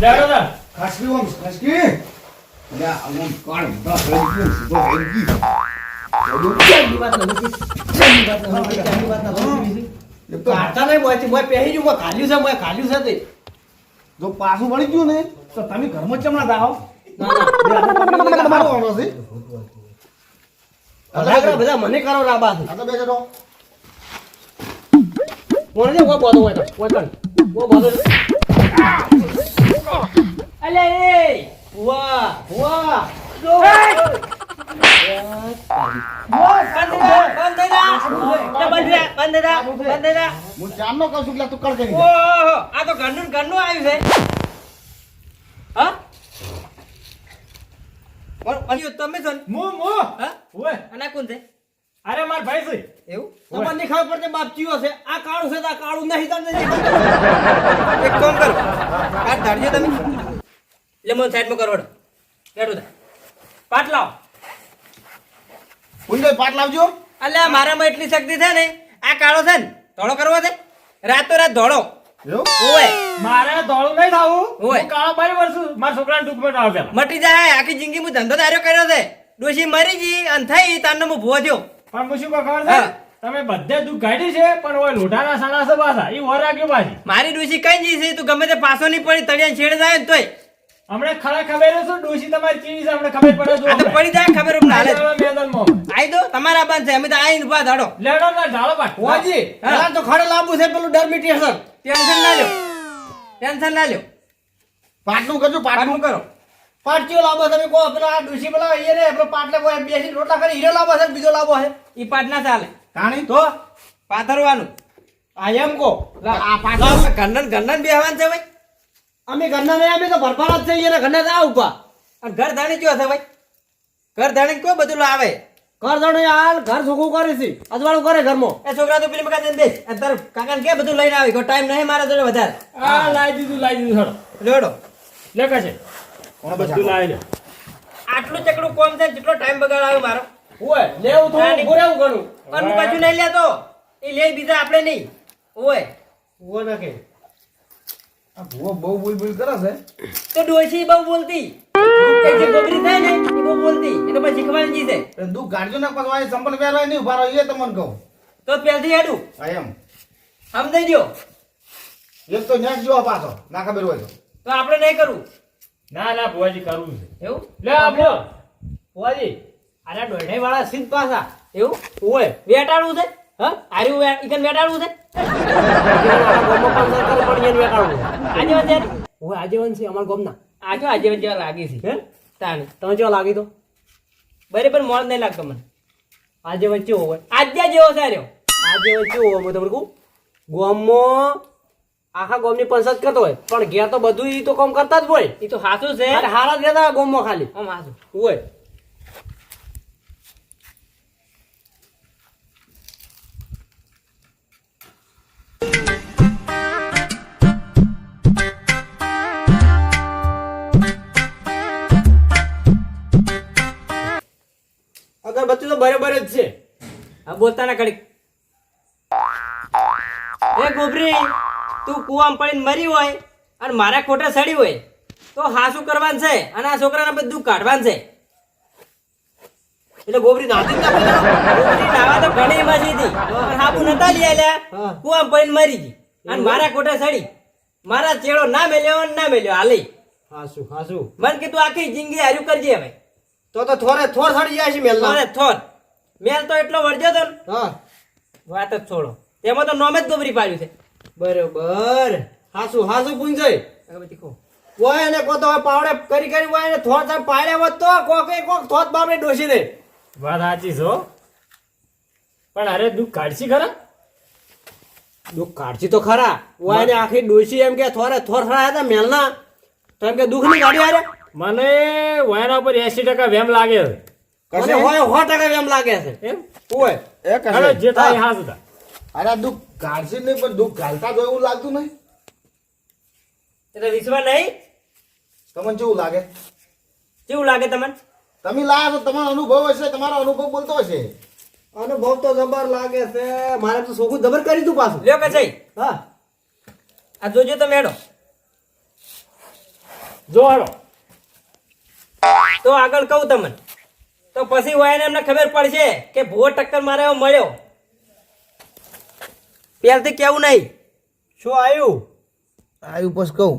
જાડો ખાસકી ઓમ ખાસકી? યા ઓમ કોણ ગયું સીધો ગયું. જો પાછું વળી ગયું ને તો તમે ઘરમાં ચમણા દાહો? બધા મને કરો રાબા કોણ છે? કોઈ બોધો હોય કોઈ બોધો. અલે એ! વાહ, વાહ. જો. તમે છો? મુ મુ હા અને કોણ છે અરે માર ભાઈ છે. એવું. તમને ખબર પડતી બાપચીઓ છે. આ કાળું છે તો આ કાળું નહીં તમને એક કામ કરો. આ ધાડજો તમે. એટલે મને સાઈડમાં કરો હેડો. હેડો તા. પાટ લાવો. ઊંડે પાટ લાવજો. અલ્યા મારામાં એટલી શક્તિ છે ને આ કાળો છે ને ધોળો કરવો છે? રાતો રાત ધોળો મારે ધોળું નહીં થાવું. હું કાળો બારી વર્ષું મારા છોકરાને દુઃખ બતાવો મટી જાય આખી જિંદગી હું ધંધો દાર્યો કર્યો છે. ડોશી મરી ગઈ અને થઈ તારનો હું ભૂવો થયો. પણ હું શું કહું ખબર છે? તમે બધે દુઃખ કાઢી છે પણ ઓય લોઢાના સણા છે પાછા. ઈ વર રાખ્યો પાછી? મારી ડોશી કઈ જી છે તું ગમે તે પાછો નહીં પડી તળિયા છેડ જાય ને તોય. હમણે ખરા ખબર છે ડોશી તમારી ચીની છે હમણે ખબર પડે આ તો પડી જાય ખબર અમને હાલે. હાલે મો આઈ દો તમારા બાન છે અમે તો આઈ ઊભા ધાડો. લેડો ના ઢાળો પાટ હોજી હા. તો ખડે લાંબુ છે પેલું ડર મીટિએશન ટેન્શન ના લ્યો. ટેન્શન ના લ્યો. પાટનું કરજો પાટનું કરો. પાટચીઓ લાવો તમે કહો પેલા આ ડુસી પેલા એ રે પેલો પાટલે કોઈ બેસી રોટલા કરી હીરો લાવો છે બીજો લાવો છે? ઈ પાટ ના ચાલે. કાણી તો પાથરવાનું. આ એમ કહો. આ પાટલા ઘરના ઘરના બેહવાન છે ભાઈ? અમે ઘરના નહીં અમે તો ભરપાર જ છીએ ને ઘરના જ આ ઉપા અને ઘર ધાણી કયો છે ભાઈ? ઘર ધાણી કયો બધું લાવે? ઘર ધાણી હાલ ઘર સુખું કરે છે. અજવાળું કરે ઘરમાં. એ છોકરા તો પેલી મકા દે અને તાર કાકા કે બધું લઈને આવી? ટાઈમ નહીં મારા જોડે વધારે. આ લાઈ દીધું લાઈ દીધું હેડો. લેડો લે છે. બધું લાવી લે. આટલું ચકડું કોમ છે જેટલો ટાઈમ બગાડાયો મારો. ઓય લેવું થોડું થોડું રહેવું ઘણું પણ પાછું નહીં લેતો. એ લે બીજા આપણે નહીં. ઓય. ઓ નાખે આ ભૂવો બહુ બોલ બોલ કરે છે. તો ડોશી બહુ બોલતી. એ જે ગોબરી થાય ને એ બહુ બોલતી. એટલે તો પછી શીખવાની ચીજ છે કાઢજો ને આ સંપલ પહેરવાય નહીં ઊભા રહો એ તમને કહું. તો પહેલથી હેડું. એમ. સમજાઈ દો એક તો જો પાછો ના ખબર હોય તો. તો આપણે નહીં કરવું ના ના ભુવાજી કરવું છે. એવું? લે આપો ભુવાજી આના દોઢાઈ વાળા સીધ પાછા. એવું? ઓય વેટાડવું છે? હા? આર્યું ઇકન વેટાડવું છે? આજીવન છે? આજીવન છે અમાર ગોમના. આજો આજીવન જેવા લાગે છે. હે? તાણે. તમે જેવા લાગી તો? બરાબર મોડ નહીં લાગતો મને. આજે વચ્ચે હોય? આજે જેવો છે આજે કેવો હોય હું તમને કહું ગોમમાં આખા ગોમની પંચાયત કરતો હોય. પણ ઘેર તો બધું ઈ તો કામ કરતા જ હોય. ઈ તો સાચું છે. હારા જ રહેતા ગોમમાં ખાલી. આમ હાચું. હોય. અગરબત્તી તો બરાબર જ છે. આ બોલતા ના કડી એ ગોબરી. તું કુવામાં પડીને મરી હોય અને મારા ખોટા સડી હોય તો હાસું કરવાનું છે? અને આ છોકરાને બધું કાઢવાનું છે. એટલે ગોબરી નાતી. ગોબરી નાવા તો ઘણી મજી હતી. પણ હાબુ નતા લઈ આલ્યા. કુવામાં પડીને મરી ગઈ. અને મારા ખોટા સડી. મારા ચેડો ના મેલ્યો ના મેલ્યો હાલી. હાસુ હાસુ મન કે તું આખી જિંદગી હાર્યું કરજે હવે. તો તો થોરે થોર સડી જાય છે મેલ થોરે થોર. મેલ તો એટલો વળજો તો. હા. વાત જ છોડો. તેમાં તો નોમે જ ગોબરી પાડ્યું છે. બરોબર. હાસુ હાસુ પૂંજાય અગરબત્તી ખો. ઓય કો તો પાવડે કરી કરી ઓય એને થોત પાડ્યા હોત તો કોક કોક થોત બાપડે ડોસી દે વાત સાચી છો પણ અરે દુઃખ કાઢશી ખરા? દુઃખ કાઢશી તો ખરા. ઓય ને આખી ડોસી એમ કે થોરે થોર ખરા હતા મેલના. તો એમ કે દુઃખની કાઢી આરે મને વાયરા ઉપર એસી ટકા વેમ લાગે છે. અને હોય 100 ટકા વેમ લાગે છે. એમ? ઓય. એ હાલો કશે જે થાય હતા અરે આ દુઃખ કાઢશે નહીં પણ દુઃખ ઘાલતા તો એવું લાગતું નહીં. એટલે વિશ્વા નહીં? તમને કેવું લાગે? કેવું લાગે તમને? તમે લાયા તો તમારો અનુભવ હશે તમારો અનુભવ બોલતો હશે. અનુભવ તો જબર લાગે છે મારે તો સોખું જબર કરી દઉં પાછું. લ્યો કે જઈ. હા. આ જોજો તમે હેડો. જો હેડો. તો આગળ કહું તમને. તો પછી હોય એમને ખબર પડશે કે ભૂવો ટક્કર મારે એવો મળ્યો. પહેલથી કેવું નહીં? શું આવ્યું? આવ્યું પછી કહું.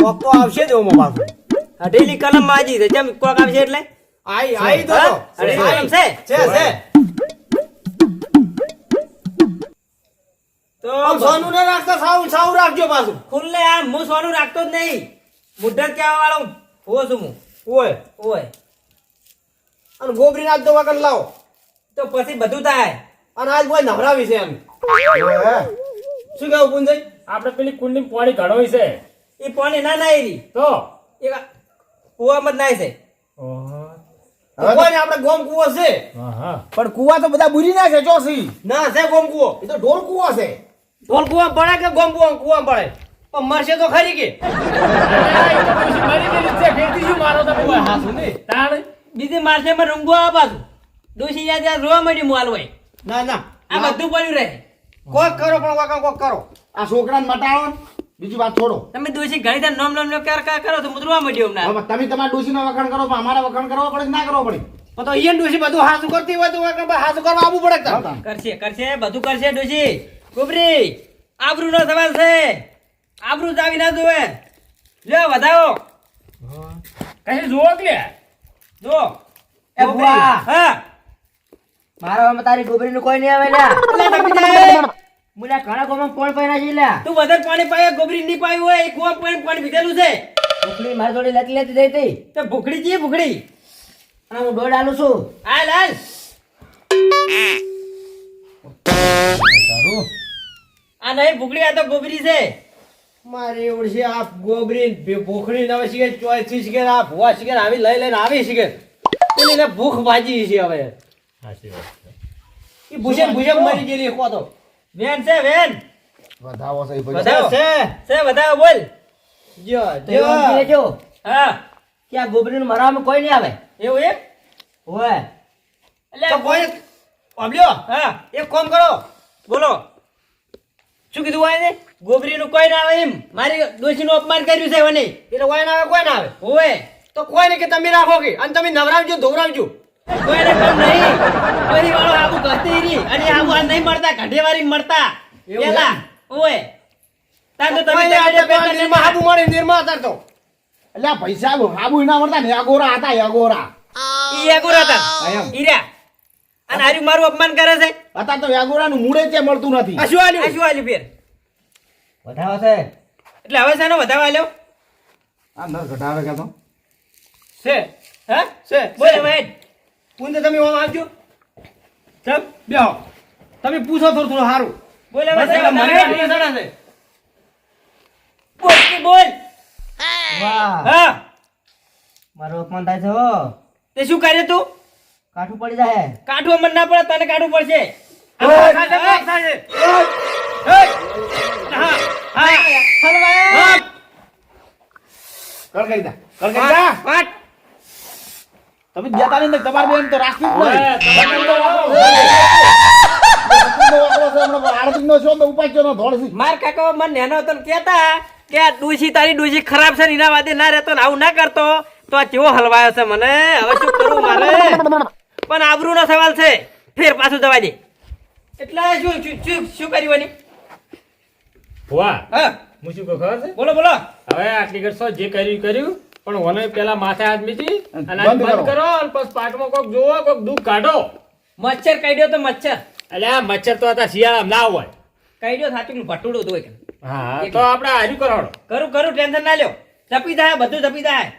કોક તો આવશે જ ઓમાં પાછું. હટેલી કલમ માજી છે. જેમ કોક આવશે એટલે? આઈ આઈ તો? અરે કલમ છે? છે છે. તો સોનું ના રાખતા સાવ સાવ રાખજો પાછું. ખુલ્લે આ હું સોનું રાખતો જ નહીં. મુઢર કહેવા વાળો હો. છું હું. ઓય ઓય અને ગોબરી નાખ દો વગર લાવો. તો પછી બધું થાય. અને આજ કોઈ નવરાવી છે એમ. શું કહું પુંજય આપણે પેલી કુંડી પાણી કાઢવી છે. એ પાણી ના ના એરી તો? એ કુવામાં જ નાય છે. આપણે ગોમ કૂવો છે? હા હા પણ કુવા તો બધા બુરી ના છે ચોસી. ના છે ગોમ કુવો. એ તો ઢોલ કુવો છે. ઢોલ કુવા પડે કે ગોમ કુવા કુવા પડે પણ મરશે તો ખરી કે. બીજી મારશે માં રૂંગો આ બાજુ ડોસી યાદ યાદ રોવા માંડી માલ હોય. ના ના. આ બધું પડ્યું રહે. કોક કરો પણ વાકા કોક કરો. આ છોકરાને મટાવો બીજી વાત છોડો. તમે દોષી ઘણી વાર નોમ નોમ ક્યાર ક્યાર કરો તો મુદ્રવા મળ્યો હમણાં હવે તમે તમારા ડોશીનો વખાણ કરો પણ અમારે વખાણ કરવો પડે ના કરવો પડે? પણ તો ઈયન દોષી બધું હાસું કરતી હોય તો હાસું કરવા આવવું પડે કે કરશે કરશે બધું કરશે દોષી કુબરી આબરૂ નો સવાલ છે. આબરૂ જાવી ના જોવે લ્યો વધાવો. કઈ જોવો કે લે? જો. એ. હા. મારા ગામમાં તારી ગોબરીનું કોઈ નહીં આવે લ્યા. મુલા ઘણા ગામમાં પોણ પૈના છે લ્યા. તું વધારે પાણી પાય ગોબરી નહીં પાયું હોય એક કુવા પાણી પાણી પીધેલું છે. ઉકલી મારી જોડે લેતી લેતી જઈ હતી. તો ભૂખડી છે ભૂખડી? અને હું દોડ આલું છું. હાલ હાલ. આ નહીં ભૂખડી આ તો ગોબરી છે. મારી ઓળશી આ ગોબરી ભૂખડી નવે શીખે ચોથી શીખે આ ભુવા શીખે આવી લઈ લઈને આવી શીખે પેલી ભૂખ ભાજી છે હવે. સાચી વાત છે. એ ભૂસે ભૂસે મરી ગયેલી કો તો વેન છે વેન. વધાવો છે વધાવો. છે. છે વધાવો બોલ. જો જો. હા. કે આ ગોબરીનું મરવામાં કોઈ નહીં આવે? એવું એમ? ઓય એટલે તો કોઈ ઓબલ્યો હા. એક કોમ કરો. બોલો. શું કીધું હોય ને? ગોબરીનું કોઈ ના આવે એમ. મારી ડોશીનું અપમાન કર્યું છે મને એટલે કોઈ ના આવે કોઈ ના આવે. હોવે તો કોઈ ને કે તમે રાખો કે અને તમે નવરાવજો ધોવરાવજો. કોઈને કામ નહીં. કોઈ વાળો આબુ કરતી રહી અને આબુ આ નહીં મળતા ઘાઢેવારી મળતા. પેલા હોવે તાર તો તમે તમે તમારે મળે નિર્મા હાબુ તો. એટલે પૈસા આબુ ના મળતા ને અગોરા હતા અગોરા ઈ એગોરા હતા? હા, અને હાર્યું મારું અપમાન કરે છે? અત્યારે તો અગોરાનું મૂળે જ મળતું નથી. આ શું આલ્યું? શું આલ્યું ફેર? વધાવો છે. એટલે હવે શાનો વધાવા આલ્યો? આ નર ઘટાવે કે તો છે. હે? છે. બોલે હવે પુંજે તમે ઓમ આવજો. ચમ બેહો. તમે પૂછો થોડું થોડું સારું બોલે મને મને સડા છે. બોલ કે બોલ. વાહ. હા. મારું અપમાન થાય છે હો. તે શું કરે તું? કાઠું પડી જાય. કાઠું મન ના પડે તને કાઢવું પડશે. એય! હા, હા, હા. કર કરી દે કર કરી દે પાટ. તમે જતા નહીં તમારે બેન તો રાખવી. માર કાકો મને નેનો હતો કેતા કે આ ડૂસી તારી ડૂસી ખરાબ છે એના વાદે ના રહેતો ને આવું ના કરતો. તો આ કેવો હલવાયો છે મને? હવે શું કરું મારે? પણ આબરૂ નો સવાલ છે. ફેર પાછું જવા દે. એટલે શું શું શું કર્યું ભુવા, હા. હું શું ખબર છે? બોલો બોલો. હવે આટલી કરશો જે કર્યું કર્યું? પણ ઓને પેલા માથે હાથ મીચી અને બંધ કરો. અને પછી પાટમાં કોક જોવો કોક દુઃખ કાઢો. મચ્છર કાઢ્યો તો મચ્છર. એટલે આ મચ્છર તો હતા શિયાળા ના હોય. કાઢ્યો સાચું ભટુડું હતું એક. હા તો આપણે હાજુ કરાવડો કરું કરું ટેન્શન ના લ્યો. જપી થાય બધું જપી થાય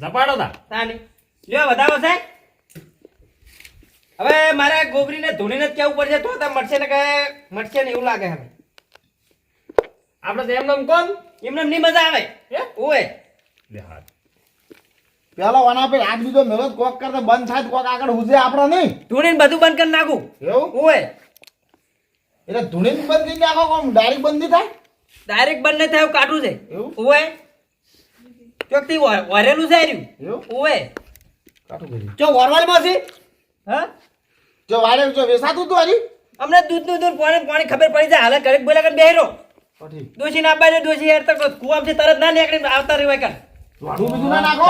ઝપાડો તા તાની લ્યો વધાવો સાહેબ હવે મારે ગોબરીને ધૂણીને જ કેવું પડશે તો તો મળશે ને કે મળશે ને એવું લાગે હવે. આપણે તો એમને એમ કોણ? એમને નહીં મજા આવે. હે? લે હાથ. પેલો વાના પર આજ બીજો મેળો કોક કરતા બંધ થાય કોક આગળ ઉજે આપડે નહીં. ધૂણીને બધું બંધ કરી નાખું. એવું? ઓય. એટલે ધૂણી બંધ કરી નાખો કોમ ડાયરેક્ટ બંધ નહીં થાય? ડાયરેક્ટ બંધ નહીં થયું કાઢું છે. એવું? ઓય. ચોકથી વ- વરેલું છે રહ્યું. એવું? ઓય. કાઢું કરી જો વરવાલમાં છે હા? જો વારે જો વેસાતું હતું હજી? અમને દૂધનું દૂધ પાણી પાણી ખબર પડી જાય. હાલે કરેક બોલા કરીને બેહરો ડોશી ના બાજુ દોશી હેર તો કુવામથી તરત ના નીકળી આવતા રહેવાય કર વાળું બીજું ના નાખો.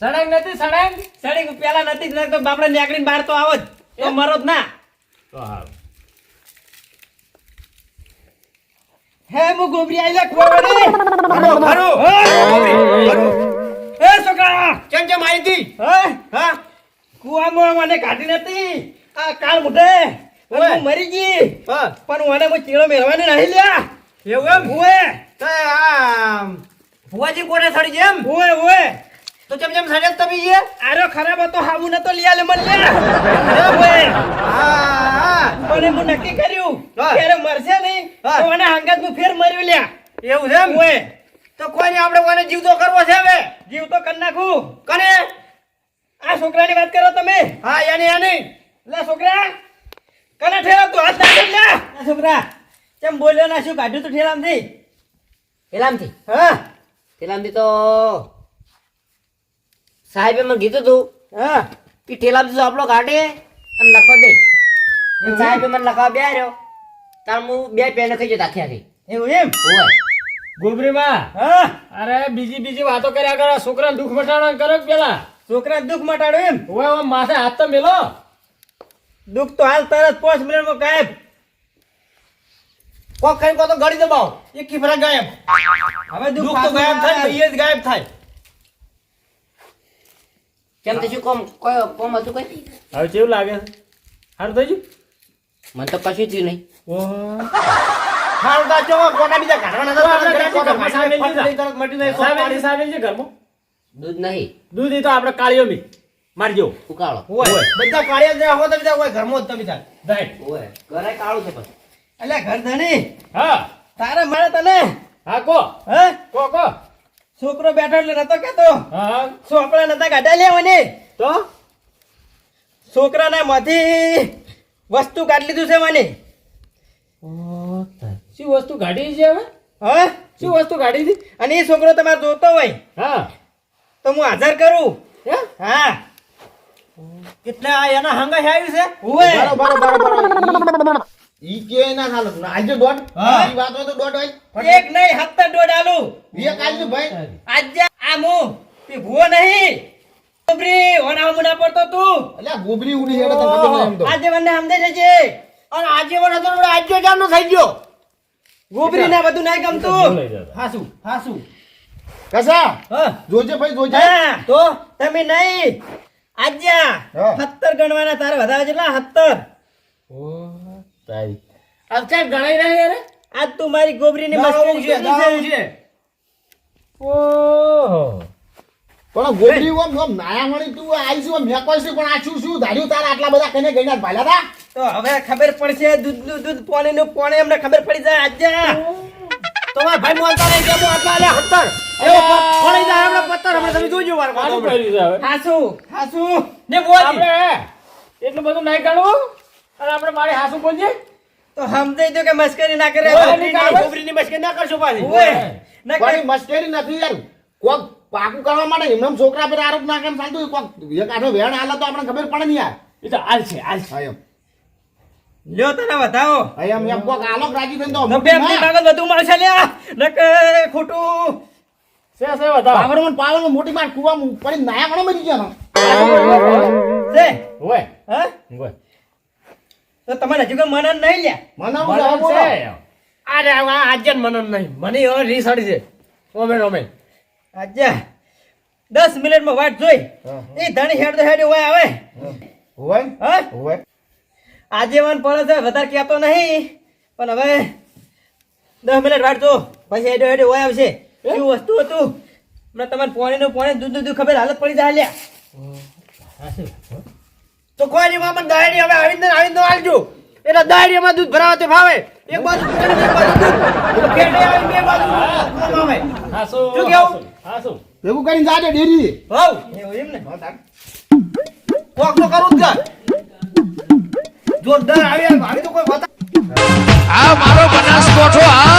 સડંગ નથી સડંગ સડંગ પેલા નથી જ તો બાપડે નીકળીને બહાર તો આવો જ. તો મરો જ ના. તો હારું. હે મુ ગોબરી આઈ લે કુવાવાડી ખરો ખરો એ છોકરા. કેમ કેમ આવી હતી હે? હા? કુવામાં મને કાઢી નથી. આ કાળ મુઢે. હું મરી ગઈ. હા. પણ મને હું ચીડો મેળવાની નહીં લ્યા. એવું એમ? હું તે આ ભુવાજી કોને સડી જેમ ઓય ઓએ તો જેમ જેમ સડે તમે એ આરો ખરાબ હતો હાવું નતો લિયા લે મન લે. ઓએ હા. હા. મને હું નક્કી કર્યું. ત્યારે મરશે નહીં હા. તો મને હંગાત હું ફેર મર્યું લ્યા. એવું છે એમ? ઓએ તો કોઈને આપણે કોને જીવતો કરવો છે હવે? જીવ તો કરી નાખું. કને? આ છોકરાની વાત કરો તમે. હા યાની યાની લે છોકરા કને ઠેરા તું? હાથ નાખી લે. આ છોકરા કેમ બોલ્યો ના? શું કાઢ્યું તું ઠેલામથી? ઠેલામથી? હા. પેલામથી તો સાહેબે મને કીધું તું હા. કે ઠેલામથી તો આપણો કાઢે અને લખવા દે. એમ સાહેબે મને લખવા બે રહ્યો તાર હું બે પેન ખાઈ જતા આખી આખી. એવું એમ? ઓય ગોબરીમાં હા. અરે બીજી બીજી વાતો કર્યા કરો છોકરા દુઃખ મટાડવા કરો પેલા. છોકરા દુઃખ મટાડો એમ? ઓય માથે હાથ તો મેલો. દુઃખ તો હાલ તરત પાંચ મિનિટમાં ગાયબ કોક કઈ કો તો ગળી દબાવ. એક કિફરા ગાયબ. હવે દુખ તો ગાયબ થાય ભાઈ જ ગાયબ થાય. કેમ તે કોમ કોઈ કોમ હતું કઈ? હવે કેવું લાગે? હાર થઈ મને તો કશું થયું નહીં. હાલ બીજા ઘરમાં મટી ઘરમાં? દૂધ નહીં. દૂધ એ તો આપણે ઉકાળો. બધા કાળિયા જ હો તો બીજા કોઈ ઘરમાં જ તમે થાય રાઈટ ઓય ઘરે કાળું છે પણ. અલ્યા ઘર ધણી હા. તારે મળે તને? હા કો. હે? કો કો. છોકરો બેઠો એટલે નતો કેતો હા સોપડા નતા કાઢ્યા લેવાની તો? છોકરાના માંથી વસ્તુ કાઢી લીધું છે મને. શું વસ્તુ કાઢી છે હવે? હા? શું વસ્તુ કાઢી હતી? અને એ છોકરો તમારે જોતો હોય. હા. તો હું હાજર કરું. હે? હા. કેટલા એના હંગા આવ્યું છે? બરોબર બરોબર ઈ કે ના ચાલે આજે દોડ. ઈ વાત હોય તો દોડ હોય. એક નહીં હત્તર દોડ આલુ. એક આજનું ભાઈ. આજે આ મુ તે ભૂવો નહીં. ગોબરી ઓના મુના પડતો તું. અલ્યા ગોબરી ઉડી હેડે તો ખબર નહીં એમ તો. આજે મને સમજે છે અને આજે મને તો ને આજે જામનો થઈ ગયો. ગોબરી ને બધું નહીં ગમતું. હાસુ હાસુ. કસા? હ. જોજે ભાઈ જોજે. તો તમે નહીં. આજ્યા. હા. સત્તર ગણવાના તારે વધારે કેટલા સત્તર તારી. આ ક્યાંક ગણાઈ રહ્યા યાર? આજ તું મારી ગોબરી ની દાવાનું છે દાવાનું છે. ઓહો. પણ ગોબરી ઓમ ઓમ નાયા મણી તું આઈ ઓમ મેં છે પણ આ શું શું? ધાર્યું તારા આટલા બધા કને ગઈના ભાલા તા? તો હવે ખબર પડશે દૂધનું દૂધ પોણે નું પોણે એમને ખબર પડી જાય આજે. તમારા ભાઈ મોલતા નહીં કે હું આટલા લે હત્તર એવો પડી જાય એમને પત્તર હમણાં તમે જોજો વાર હવે. હાસુ હાસુ. ને બોલ. આપણે એટલું બધું નહીં ગણવું? અને આપણે મારે હાસુ બોલજે તો સમજાઈ તો કે મસ્કરી ના કરે. ઓય, ની. મસ્કરી ના કરશો પાછી. કરે. મસ્કરી નથી યાર. કોક પાકું કરવા માટે એમને છોકરા પર આરોપ ના કેમ ચાલતું હોય. કોક એક આઠો વેણ હાલે તો આપણે ખબર પડે ને યાર. એ તો હાલ છે હાલ છે. હા એમ. લ્યો તને બતાવો એમ એમ. કોક આલોક રાજી થઈને તો તો બે અમુક ના. કાગળ વધુ મળશે લ્યા. નક ખોટું. સે સે બતાવો પાવરમાં ને પાવરમાં મોટી માર કુવા પડી નાયા ઘણો મરી ગયા સે ઓય હે ઓય તો તમારે હજુ કોઈ મનન નહીં લે મને હું જવાબ બરાબર છે. અરે આ આજે મનન નહીં. મને હવે રીસ અડી છે. ઓમે ઓમે. આજે દસ મિનિટમાં વાટ જોઈ. એ ધણી હેડ હેડ હોય આવે. હોય? હા? હોય. મન પડે છે વધારે કહેતો નહીં. પણ હવે દસ મિનિટ વાટ જો. પછી હેડ હેડ હોય આવશે. શું વસ્તુ હતું? હમણાં તમારે પોણીનું પોણી દૂધ દૂધ ખબર હાલત પડી જાય લ્યા. તો નહીં મામા દાયરી હવે આવીને ને આવી આવજો એટલે દાયરીમાં દૂધ ભરાવા તે ફાવે. એક બાજુ દૂધ એક બાજુ દૂધ. એટલે આવી બે બાજુ મામા હાસુ શું કેવું? હાસુ એવું કરીને જાજે ડેરી. હોવ એવું એમ ને? કોક તો કરું જ જા જોરદાર આવી આવી તો કોઈ બતા આ મારો બનાસ કોઠો આ